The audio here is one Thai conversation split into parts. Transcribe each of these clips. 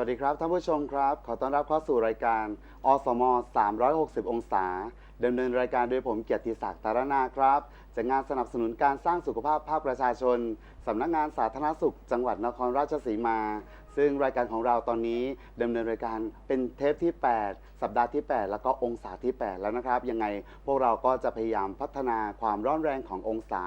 วัสดีครับท่านผู้ชมครับ ขอต้อนรับเข้าสู่รายการอสม 360 องศา ดำเนินรายการโดยผมเกียรติศักดิ์ตารนาครับจากงานสนับสนุนการสร้างสุขภาพภาคประชาชนสำนักงานสาธารณสุข จังหวัดนครราชสีมา ซึ่งรายการของเราตอนนี้ดำเนินรายการเป็นเทปที่ 8 สัปดาห์ที่ 8 แล้วก็องศาที่ 8 แล้วนะครับ ยังไงพวกเราก็จะพยายามพัฒนาความร้อนแรงขององศา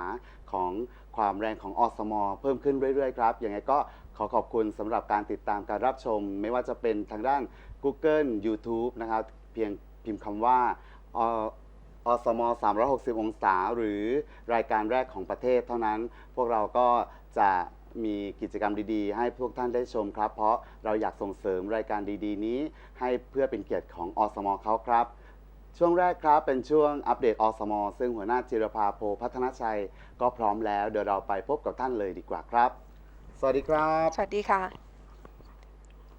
ของความแรงของอสมเพิ่มขึ้นเรื่อยๆครับยังไงก็ขอขอบคุณสำหรับการติดตามการรับชม ไม่ว่าจะเป็นทางด้าน Google YouTube นะครับ เพียงพิมพ์คำว่า ออสม 360 องศา หรือรายการแรกของประเทศ เท่านั้น พวกเราก็จะมีกิจกรรมดีๆ ให้พวกท่านได้ชมครับ เพราะเราอยากส่งเสริมรายการดีๆ นี้ ให้เพื่อเป็นเกียรติของอสมเขาครับ ช่วงแรกครับเป็นช่วงอัปเดตอสม ซึ่งหัวหน้าจิรภาโพพัฒนชัย ก็พร้อมแล้ว เดี๋ยวเราไปพบกับท่านเลยดีกว่าครับ สวัสดีครับ สวัสดีค่ะ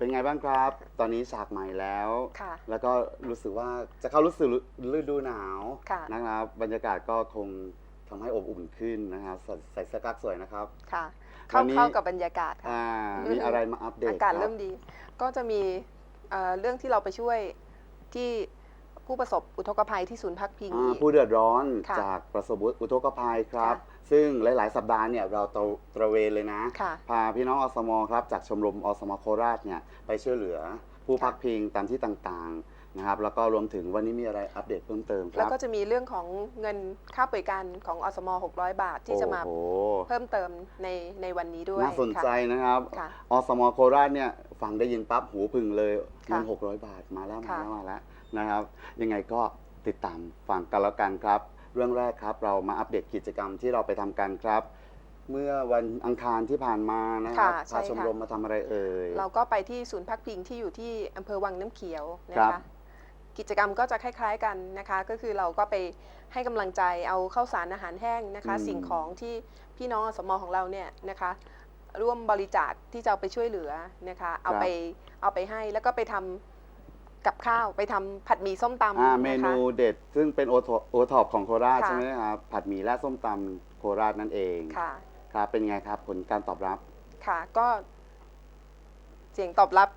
เป็นไงบ้างครับ ตอนนี้ฉากใหม่แล้ว ค่ะ แล้วก็รู้สึกว่าจะเข้ารู้สึกฤดูหนาวค่ะ นะครับ บรรยากาศก็คงทำให้อบอุ่นขึ้นนะครับใส่ใส่เสื้อกั๊กสวยนะครับ ค่ะ เข้าวันนี้ เข้ากับบรรยากาศค่ะ อ่ามีอะไรมาอัปเดตอากาศคบเริ่มดี ก็จะมีเอ่อเรื่องที่เราไปช่วยที่ ผู้ประสบอุทกภัยที่ศูนย์พักพิง อ่าอีกผู้เดือดร้อนค่ะจากประสบอุทกภัยครับค่ะซึ่งหลาย ๆ สัปดาห์เนี่ยเราตระตระเวนเลยนะ ค่ะ พาพี่น้องอสมครับจากชมรมอสมโคราชเนี่ยไปช่วยเหลือผู้ค่ะพักพิงตามที่ต่าง ๆ นะครับ แล้วก็รวมถึงวันนี้มีอะไรอัปเดตเพิ่มเติมคแล้วรับก็จะมีเรื่องของเงินค่าบริการของอสม 600 บาทที่จะมาโอ้โหเพิ่มเติมในในวันนี้ด้วยน่าสนใจค่ะนะครับ ค่ะ อสมโคราชเนี่ยฟังได้ยินปั๊บหูพึ่งเลยเงินค่ะหกร้อยบาทมาแล้วมาค่ะ แล้วมาแล้ว นะครับ ยังไงก็ติดตามฟังกันแล้วกันครับ เรื่องแรกครับเรามาอัปเดตกิจกรรมที่เราไปทำกันครับ เมื่อวันอังคารที่ผ่านมานะครับค่ะใช่พาชมค่ะรมมาทำอะไรเอ่ย เราก็ไปที่ศูนย์พักพิงที่อยู่ที่อำเภอวังน้ำเขียวนะครัคะบ กิจกรรมก็จะคล้าย ๆกันนะคะ ก็คือเราก็ไปให้กำลังใจเอาข้าวสารอาหารแห้งนะคะอืมสิ่งของที่พี่น้องอสมของเราเนี่ยนะคะ ร่วมบริจาคที่จะเอาไปช่วยเหลือนะคะ เอาไปเอาไปให้แล้วก็ไปทำ กับข้าวไปทำผัดหมี่ส้มตำอ่านะคะเมนูเด็ดซึ่งเป็นโอโอท็อปของโคราชค่ะ ใช่ไหมครับผัดหมี่และส้มตำโคราชนั่นเองค่ะ ครับเป็นไงครับผลการตอบรับ ค่ะก็เสียงตอบรับ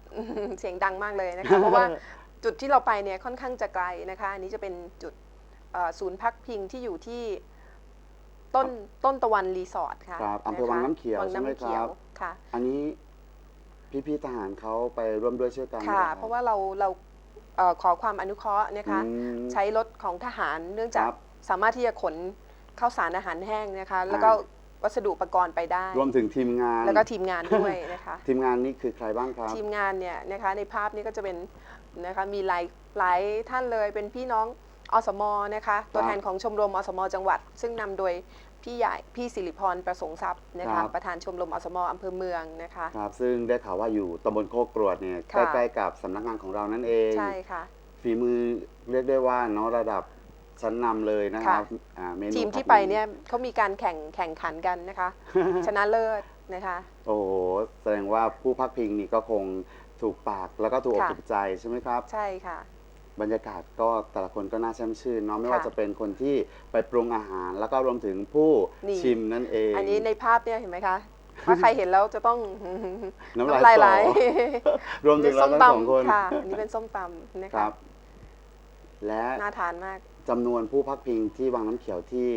เสียงดังมากเลยนะคะ เพราะว่าจุดที่เราไปเนี่ยค่อนข้างจะไกลนะคะ อันนี้จะเป็นจุดเอ่อศูนย์พักพิงที่อยู่ที่ต้นต้นตะวันรีสอร์ทค่ะครับอำเภอวังน้ำเขียววังใช่ไหมน้ำเขียครัวบค่ะ อันนี้พี่ๆทหารเขาไปร่วมด้วยช่วยกันค่ะหอเพราะว่าเราเรา เอ่อขอความอนุเคราะห์นะคะ อืม ใช้รถของทหารเนื่องจากครับสามารถที่จะขนข้าวสารอาหารแห้งนะคะ แล้วก็อ่วัสดุอุปกรณ์ไปได้ รวมถึงทีมงาน แล้วก็ทีมงานด้วยนะคะ ทีมงานนี่คือใครบ้างครับ ทีมงานเนี่ยนะคะในภาพนี้ก็จะเป็นนะคะมีหลายหลายท่านเลยเป็นพี่น้องอสมนะคะ ตัวแทนของชมรมอสมจังหวัด ซึ่งนำโดย พี่ใหญ่พี่สิริพรประสงค์ทรัพย์นะครัคะบ ประธานชมรมอสมอำเภอเมืองนะคะ ครับ ซึ่งได้ข่าวว่าอยู่ตำบลโคกกรวดเนี่ยค่ะใกล้ๆกับสำนักงานของเรานั่นเอง ใช่ค่ะ ฝีมือเรียกได้ว่าเนาะระดับชั้นนำเลยนะครับอ่าเมนูทีมที่ผัดไปหเนี่ยเขามีการแข่งแข่งขันกันนะคะ ชนะเลิศนะคะ โอ้โหแสดงว่าผู้พักพิงนี่ก็คงถูกปากแล้วก็ถูกอกค่ะ ถูกใจใช่ไหมครับ ใช่ค่ะ บรรยากาศก็แต่ละคนก็น่าชื่นชื่นเนาะไม่ว่าค่ะจะเป็นคนที่ไปปรุงอาหาร แล้วก็รวมถึงผู้นี่ ชิมนั่นเองอันนี้ในภาพเนี่ยเห็นไหมคะถ้าใครเห็นแล้วจะต้อง น้ำน้ำลายไหลลายสอรวมถึงเราทั้งสองคนค่ะ อันนี้เป็นส้มตำนะคคะรับ และน่าทานมาก จำนวนผู้พักพิงที่วังน้ำเขียวที่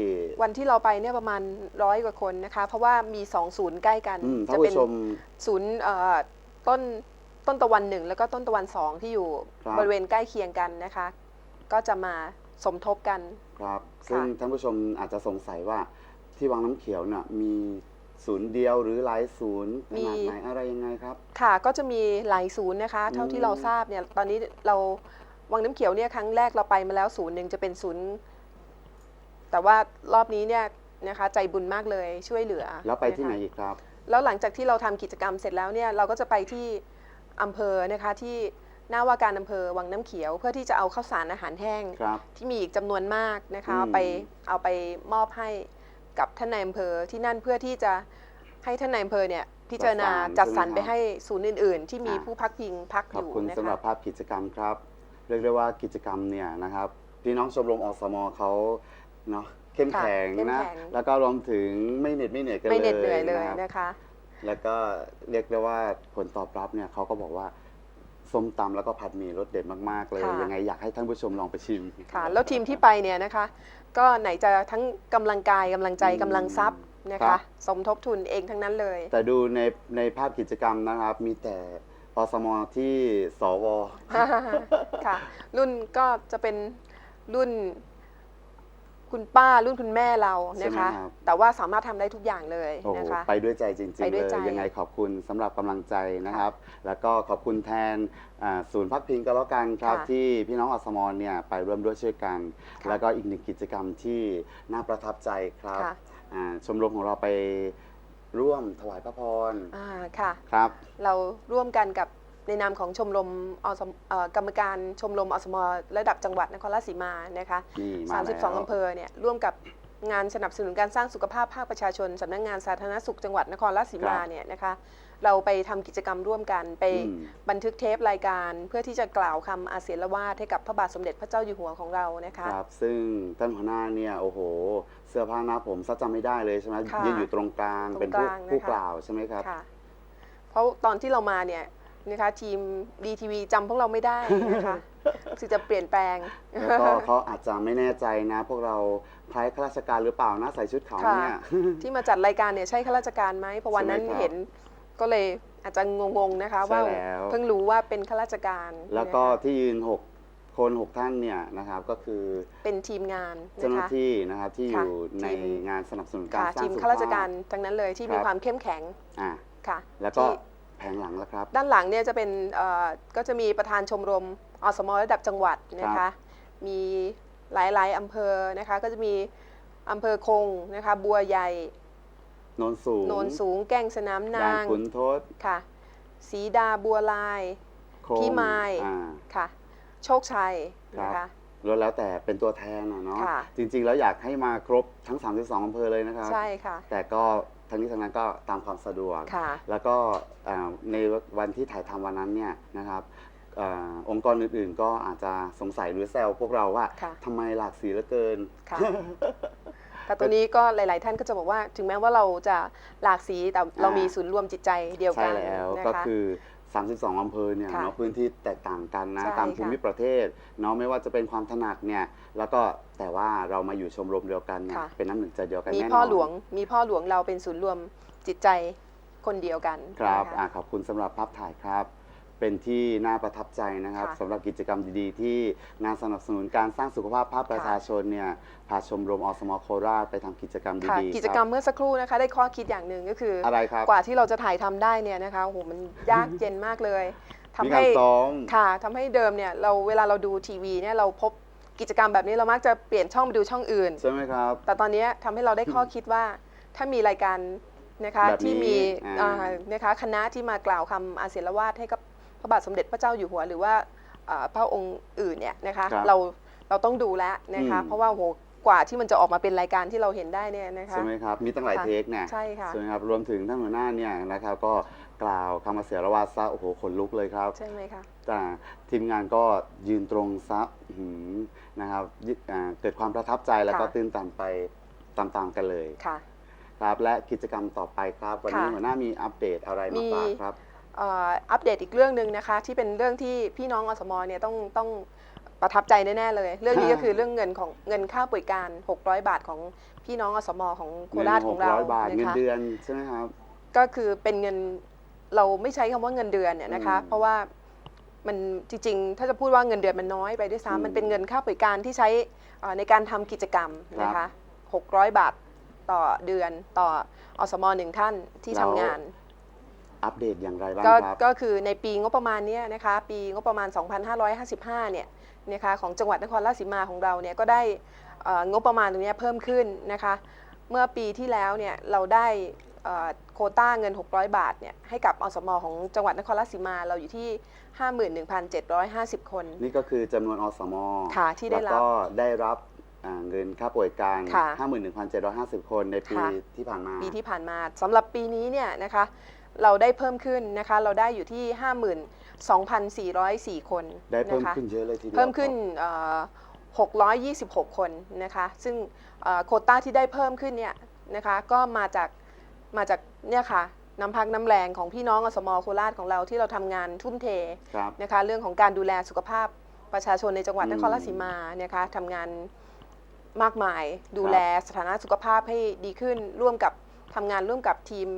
วันที่เราไปเนี่ยประมาณร้อยกว่าคนนะคะ เพราะว่ามีสองศูนย์ใกล้กัน อืมท่านจะเป็นผู้ชม ศูนย์เอ่อต้น ต้นตะวันหนึ่งแล้วก็ต้นตะวันสองที่อยู่ครับ บริเวณใกล้เคียงกันนะคะ ก็จะมาสมทบกัน ครับ ซึ่งท่านผู้ชมอาจจะสงสัยว่าที่วังน้ำเขียวน่ะมีศูนย์เดียวหรือหลายศูนย์ขมีนาดไหนอะไรยังไงครับ ค่ะก็จะมีหลายศูนย์นะคะ เท่าอืที่มเราทราบเนี่ยตอนนี้เราวังน้ำเขียวเนี่ยครั้งแรกเราไปมาแล้วศูนย์หนึ่งจะเป็นศูนย์แต่ว่ารอบนี้เนี่ยนะคะใจบุญมากเลยช่วยเหลือแล้วไปที่ไหนนะคะอีกครับ แล้วหลังจากที่เราทำกิจกรรมเสร็จแล้วเนี่ยเราก็จะไปที่ อำเภอนะคะที่หน้าว่าการอำเภอวังน้ำเขียว เพื่อที่จะเอาข้าวสารอาหารแห้ง ครับ ที่มีอีกจำนวนมากนะคะอืม เอาไปเอาไปมอบให้กับท่านนายอำเภอที่นั่นเพื่อที่จะให้ท่านนายอำเภอเนี่ยพิจารณาจัดสรรไปให้ศูนย์อื่น ๆ ที่มีผู้พักพิงพักขออบยู่คุณนะสำหรัคะ บภาพกิจกรรมครับ เรียกได้ว่ากิจกรรมเนี่ยนะครับพี่น้องชมรมอสมเขาเนาะเข้มค่ะแข็งเข้มนะแข็ง แล้วก็รวมถึงไม่เหน็ดไม่เหนื่อยกันเลยไม่เหน็ดเหนื่อยเลยนะครับ นะคะ แล้วก็เรียกได้ว่าผลตอบรับเนี่ยเขาก็บอกว่าส้มตำแล้วก็ผัดหมี่รสเด็ดมากๆเลย ค่ะ ยังไงอยากให้ท่านผู้ชมลองไปชิมค่ะ แล้วทีมที่ไปเนี่ยนะคะ ก็ไหนจะทั้งกำลังกายกำลังใจอืมกำลังทรัพย์นะครัคะ บ สมทบทุนเองทั้งนั้นเลย แต่ดูในในภาพกิจกรรมนะครับ มีแต่อสมที่สว ค่ะ รุ่นก็จะเป็นรุ่น คุณป้ารุ่นคุณแม่เราใช่ไหมนะคะครับ แต่ว่าสามารถทำได้ทุกอย่างเลยโอ้โหนะคะ ไปด้วยใจจริงไปๆด้เลวยยใจ ยังไงขอบคุณสำหรับกำลังใจนะครับ แล้วก็ขอบคุณแทนอ่าศูนย์พักพิงก็แล้วกันครับค่ะที่พี่น้องอสมเนี่ยไปร่วมด้วยช่วยกัน ค่ะแล้วก็อีกหนึ่งกิจกรรมที่น่าประทับใจครับค่ะ อ่าชมรมของเราไปร่วมถวายพระพรอ่าค่ะ ครับ เราร่วมกันกับ ในนามของชมรมอสมเอ่อกรรมการชมรมอสมระดับจังหวัดนครราชสีมานะคะนี่มาแล้ว32อำเภอเนี่ยร่วมกับงานสนับสนุนการสร้างสุขภาพภาคประชาชนสำนักงานสาธารณสุขจังหวัดนครราชสีมาเนี่ยนะคะ เราไปทำกิจกรรมร่วมกันไปอืม บันทึกเทปรายการ เพื่อที่จะกล่าวคำอาเสียละวาดให้กับพระบาทสมเด็จพระเจ้าอยู่หัวของเรานะคะ ครับ ซึ่งท่านหัวหน้าเนี่ย โอ้โห เสื้อผ้าหน้าผมซัดจำไม่ได้เลยใช่ไหมค่ะยืนอยู่ตรงกลาง ตรงเป็นผู้กลางนะคะ ผู้กล่าวใช่ไหมครับ ค่ะเพราะตอนที่เรามาเนี่ย นะคะทีมดีทีวีจำพวกเราไม่ได้นะคะคือจะเปลี่ยนแปลง แล้วก็เขาอาจจะไม่แน่ใจนะ พวกเราคล้ายข้าราชการหรือเปล่านะใส่ชุดขาวเนี่ย ที่มาจัดรายการเนี่ยใช่ข้าราชการไหมเพราะวันนั้นใช่ไหมครับเห็นก็เลยอาจจะงงๆนะคะใช่ว่าแล้วเพิ่งรู้ว่าเป็นข้าราชการ แล้วก็นะคะที่ยืนหกคนหกท่านเนี่ยนะครับก็คือเป็นทีมงานเจ้านะหน้าคะที่นะครับที่อค่ะยู่ในทีมงานสนับสนุนการค่ะสร้างทีมสุขข้าราชภาการพทั้งนั้นเลยที่มีครับความเข้มแข็งอ่าค่ะแล้วก็ที่ แผงหลังแล้วครับ ด้านหลังเนี่ยจะเป็นเอ่อก็จะมีประธานชมรมอสมระดับจังหวัดนะครัคะ บ มีหลายๆอำเภอนะคะ ก็จะมีอำเภอคงนะคะ บัวใหญ่โนนสูงโนนสูง แก้งสนามด่านนางขุนทศค่ะสีดาบัวลาย โคงพี่ไม้อ่า ค่ะ โชคชัยนะครัคะบแล้วแล้วแต่เป็นตัวแทนนะเนาะค่ะ จริงๆ แล้วอยากให้มาครบทั้ง 32อำเภอเลยนะครับ ใช่ค่ะ แต่ก็ ทั้งนี้ทั้งนั้นก็ตามความสะดวก ค่ะ แล้วก็อ่าในวันที่ถ่ายทำวันนั้นเนี่ยนะครับอาองค์กรอื่นๆ ก็อาจจะสงสัยหรือแซวพวกเราว่าค่ะทำไมหลากสีเหลือเกิน ค่ะ แต่ตัวนี้ก็หลาย ๆ ท่านก็จะบอกว่า ถึงแม้ว่าเราจะหลากสีแต่เรามีศูนย์รวมจิตใจเดียวใช่กันแล้วนะก็คะ คือ 32อำเภอเนี่ยค่ะเนาะพื้นที่แตกต่างกันนะใช่ตามภูมิค่ะประเทศเนาะไม่ว่าจะเป็นความถนัดเนี่ยแล้วก็ แต่ว่าเรามาอยู่ชมรมเดียวกันเนี่ยค่ะ เป็นน้ำหนึ่งใจเดียวกันมีแน่นอนพ่อหลวง มีพ่อหลวงเราเป็นศูนย์รวมจิตใจคนเดียวกันครับนะะ อ่าขอบคุณสำหรับภาพถ่ายครับ เป็นที่น่าประทับใจนะครับค่ะสำหรับกิจกรรมดีๆ ที่งานสนับสนุนการสร้างสุขภาพภาคประค่ะ ชาชนเนี่ยพาชมรมอสมโคราชไปทำกิจกรรมค่ะ ดีๆกิจกรรมเมื่อสักครู่นะคะ ได้ข้อคิดอย่างหนึ่งก็คือออะไรครับกว่าที่เราจะถ่ายทำได้เนี่ยนะคะโอ้โหมันยากเย็นมากเลยทำมีให้การซ้อม ค่ะทำให้เดิมเนี่ยเราเวลาเราดูทีวีเนี่ยเราพบ กิจกรรมแบบนี้เรามักจะเปลี่ยนช่องไปดูช่องอื่น ใช่ไหมครับ แต่ตอนนี้ทำให้เราได้ข้อคิดว่า ถ้ามีรายการนะคะแบบนี้ที่มีอ่า อ่านะคะคณะที่มากล่าวคำอาเสียละวาดให้กับพระบาทสมเด็จพระเจ้าอยู่หัว หรือว่าอ่าพระองค์อื่นเนี่ยนะคะครับเราเราต้องดูแล้วนะคะอืม เพราะว่าโหกว่าที่มันจะออกมาเป็นรายการที่เราเห็นได้เนี่ยนะคะ ใช่ไหมครับ มีตั้งหลายค่ะเทคเนี่ยใช่ค่ะใช่ไหมครับ รวมถึงท่านหัวหน้าเนี่ยนะครับ ก็ กล่าวคำอาเสียรวาซะโอ้โหขนลุกเลยครับ ใช่ไหมคะ แต่ทีมงานก็ยืนตรงซะอื้อหือนะครับยึอ่าเกิดความประทับใจแล้วก็ค่ะ ตื้นตันไปตามๆกันเลย ค่ะ ครับ และกิจกรรมต่อไปครับ วันนี้ค่ะหัวหน้ามีอัปเดตอะไรมามี ฝากครับ เอ่ออัปเดตอีกเรื่องหนึ่งนะคะ ที่เป็นเรื่องที่พี่น้องอสมเนี่ยต้องต้องประทับใจแน่ๆเลย เรื่องนี้ก็คือเรื่องเงินของเงินค่าป่วยการ 600 บาทของพี่น้องอสมของโคเงินราชหขกองเราร้อยบาทนะเงินคะเดือนใช่ไหมครับ ก็คือเป็นเงิน เราไม่ใช้คำว่าเงินเดือนเนี่ยนะคะอืมเพราะว่ามันจริงๆ ถ้าจะพูดว่าเงินเดือนมันน้อยไปด้วยอืมซ้ำมันเป็นเงินค่าบริการที่ใช้เอ่อในการทำกิจกรรมนะคะ600 บาทต่อเดือนต่ออสมหนึ่งท่านที่ทำงาน อัปเดตอย่างไรบ้างก็ครับก็คือในปีงบประมาณเนี้ยนะคะ ปีงบประมาณ 2555 เนี่ยนะคะของจังหวัดนครราชสีมาของเราเนี่ยก็ได้เอ่องบประมาณตรงเนี้ยเพิ่มขึ้นนะคะ เมื่อปีที่แล้วเนี่ยเราได้เอ่อ โควต้าเงิน 600 บาทเนี่ยให้กับอสมของจังหวัดนครราชสีมาเราอยู่ที่ 51,750 คน นี่ก็คือจำนวนอสมค่ะที่ได้รับแล้วก็ได้รับอ่าเงินค่าป่วยการ ค่ะ 51,750 คนในปีค่ะ ที่ผ่านมา ปีที่ผ่านมาสำหรับปีนี้เนี่ยนะคะเราได้เพิ่มขึ้นนะคะเราได้อยู่ที่ 52,404 คนได้เพิ่มนะคะ ขึ้นเยอะเลยทีเดียวเพิ่มขึ้นเอ่อ626 คนนะคะ ซึ่งเอ่อโควต้าที่ได้เพิ่มขึ้นเนี่ยนะคะ ก็มาจาก มาจากเนี่ยค่ะน้ำพักน้ำแรงของพี่น้องอสมโคราชของเราที่เราทำงานทุ่มเทครับ นะคะเรื่องของการดูแลสุขภาพประชาชนในจังหวัดอืมนครราชสีมานะคะทำงานมากมายดูแลสถานะสุขภาพให้ดีขึ้นร่วมกับทำงานร่วมกับทีม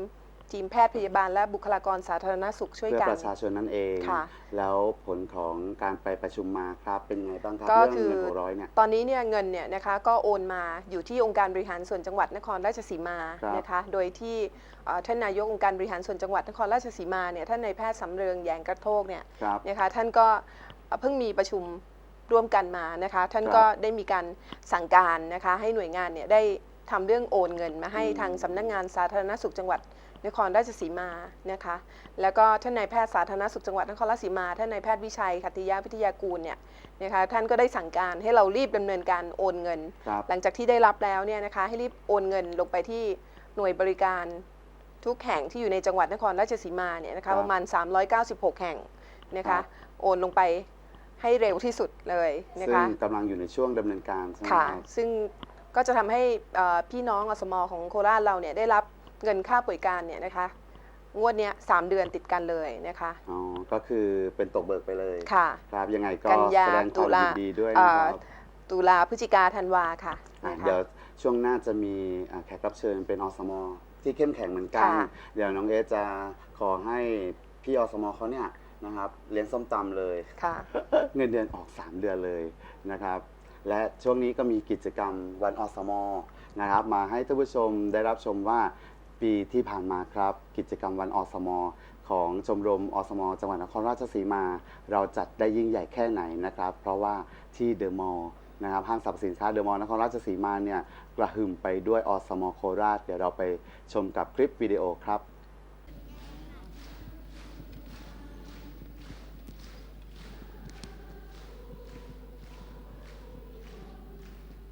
ทีมแพทย์พยาบาลและบุคลากรสาธารณสุขช่วยเพื่อกัน ประชาชนนั่นเอง ค่ะ แล้วผลของการไปประชุมมาครับเป็นไงบ้างครับก็เรื่องคือเงินหกร้อยเนี่ย ตอนนี้เนี่ยเงินเนี่ยนะคะก็โอนมาอยู่ที่องค์การบริหารส่วนจังหวัดนครราชสีมาครับ นะคะโดยที่เอ่อท่านนายกองค์การบริหารส่วนจังหวัดนครราชสีมาเนี่ยท่านนายแพทย์สำเริงแยงกระโทกเนี่ยครับ นะคะท่านก็เอ่อเพิ่งมีประชุมร่วมกันมานะคะท่านครับก็ได้มีการสั่งการนะคะให้หน่วยงานเนี่ยได้ทำเรื่องโอนเงินมาให้อืม ทางสำนักงานสาธารณสุขจังหวัด นครราชสีมานะคะ แล้วก็ท่านนายแพทย์สาธารณสุขจังหวัดนครราชสีมา ท่านนายแพทย์วิชัยขัตติยาวิทยากูลเนี่ยนะคะท่านก็ได้สั่งการให้เรารีบดำเนินการโอนเงิน ครับหลังจากที่ได้รับแล้วเนี่ยนะคะให้รีบโอนเงินลงไปที่หน่วยบริการทุกแห่งที่อยู่ในจังหวัดนครราชสีมาเนี่ยนะครัคะบประมาณ 396 แห่งนะครัคะ บ โอนลงไปให้เร็วที่สุดเลยนะซึ่งคะ กำลังอยู่ในช่วงดำเนินการใช่ไหมค่ะ ครับ ซึ่งก็จะทำให้เอ่อพี่น้องอสมของโคราชเราเนี่ยได้รับ เงินค่าป่วยการเนี่ยนะคะ งวดเนี้ยสามเดือนติดกันเลยนะคะ อ๋อ ก็คือเป็นตกเบิกไปเลย ค่ะ ครับ ยังไงก็กันยาแสดงคตุวามลายินดีด้วยเอ่นะอครับ ตุลาพฤศจิกาธันวาค่ะอะนะคะ เดี๋ยวช่วงหน้าจะมีอะแขกรับเชิญเป็นอสมที่เข้มแข็งเหมือนกัน ค่ะเดี๋ยวน้องเอสจะขอให้พี่อสมเขาเนี่ยนะครับเลี้ยงส้มตำเลย ค่ะ เงินเดือนออก 3 เดือนเลยนะครับ และช่วงนี้ก็มีกิจกรรมวันอสมนะครับ มาให้ท่านผู้ชมได้รับชมว่า ปีที่ผ่านมาครับ กิจกรรมวันอสม ของชมรมอสม จังหวัดนครราชสีมา เราจัดได้ยิ่งใหญ่แค่ไหนนะครับ เพราะว่าที่เดอะมอลล์นะครับห้างสรรพสินค้าเดอะมอลล์นครราชสีมาเนี่ยกระหึ่มไปด้วยอสมโคราช เดี๋ยวเราไปชมกับคลิปวิดีโอครับ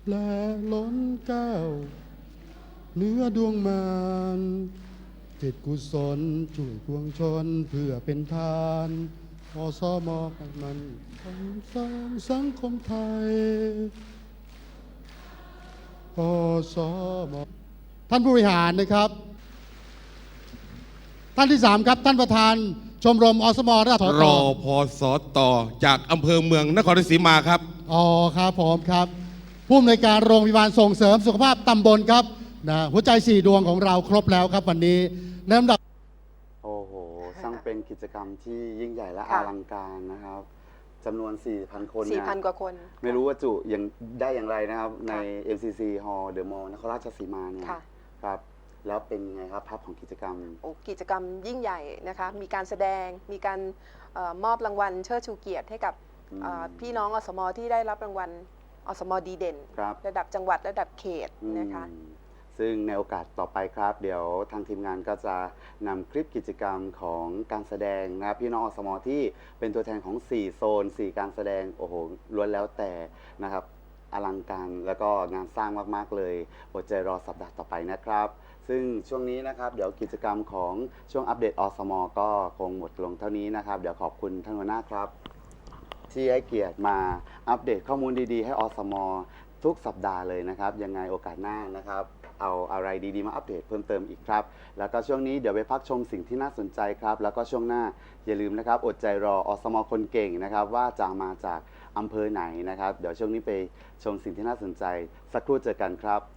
และล้นเก้า เนื้อดวงมารจิตกุศลช่วยปวงชนเพื่อเป็นทานอสมกันมันของสร้างสังคมไทยอสมท่านผู้บริหารนะครับ ท่านที่สามครับ ท่านประธานชมรมอสมราชรอพอสอต่อจากอำเภอเมืองนครราชสีมาครับ อ๋อครับผมครับ ผู้อำนวยการโรงพยาบาลส่งเสริมสุขภาพตำบลครับ นะหัวใจสี่ดวงของเราครบแล้วครับวันนี้ในลำดับโอ้โหช่างเป็นกิจกรรมที่ยิ่งใหญ่และค่ะอลังการนะครับจำนวน 4,000 คนเนี่ย4,000กว่าคน ไม่รู้ว่าจุยังได้อย่างไรนะครับ ในค่ะ MCC Hall เดอะมอลล์นครราชสีมาเนี่ยค่ะ ครับ แล้วเป็นยังไงครับภาพของกิจกรรม โอ้กิจกรรมยิ่งใหญ่นะคะ มีการแสดง มีการเออมอบรางวัลเชิดชูเกียรติให้กับอืม เอ่อพี่น้องอสมที่ได้รับรางวัลอสมดีเด่น ครับระดับจังหวัดระดับเขตนะคะ อืม ซึ่งในโอกาสต่อไปครับ เดี๋ยวทางทีมงานก็จะนำคลิปกิจกรรมของการแสดงนะพี่น้องอสมอที่เป็นตัวแทนของ 4 โซน 4 การแสดงโอ้โหล้วนแล้วแต่นะครับอลังการแล้วก็งานสร้างมากๆเลยอดใจรอสัปดาห์ต่อไปนะครับ ซึ่งช่วงนี้นะครับ เดี๋ยวกิจกรรมของช่วงอัปเดตอสมก็คงหมดลงเท่านี้นะครับ เดี๋ยวขอบคุณท่านหัวหน้าครับ ที่ให้เกียรติมาอัปเดตข้อมูลดีๆ ให้อสมทุกสัปดาห์เลยนะครับ ยังไงโอกาสหน้านะครับ เอาอะไรดีๆ มาอัปเดตเพิ่มเติมอีกครับ แล้วก็ช่วงนี้เดี๋ยวไปพักชมสิ่งที่น่าสนใจครับ แล้วก็ช่วงหน้าอย่าลืมนะครับอดใจรออสมคนเก่งนะครับว่าจะมาจากอำเภอไหนนะครับ เดี๋ยวช่วงนี้ไปชมสิ่งที่น่าสนใจ สักครู่เจอกันครับ